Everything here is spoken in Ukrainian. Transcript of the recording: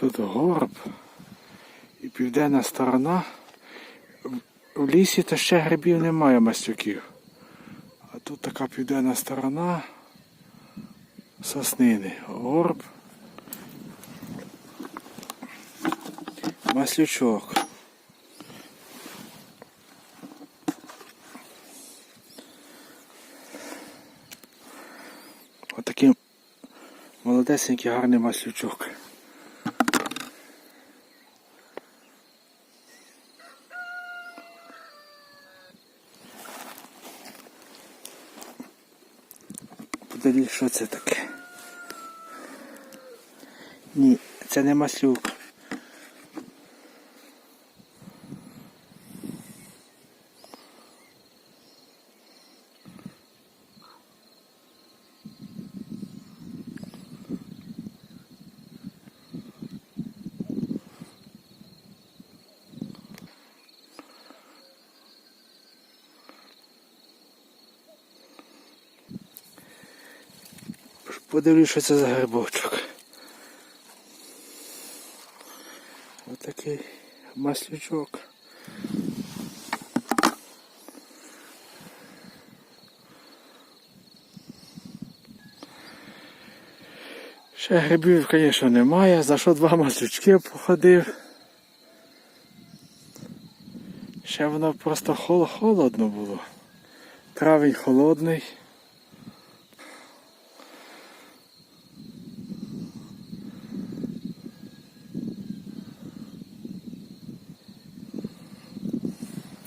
Тут горб і південна сторона. В- лісі то ще грибів немає мастюків. А тут така південна сторона соснини. Горб. Маслючок. Отакий молодесенький гарний маслючок. Подивіться, що це таке. Ні, це не маслюк. Подивлюсь, що це за грибочок. Отакий маслючок. Ще грибів, звісно, немає. За що два маслючки походив. Ще воно просто холодно було. Травень холодний.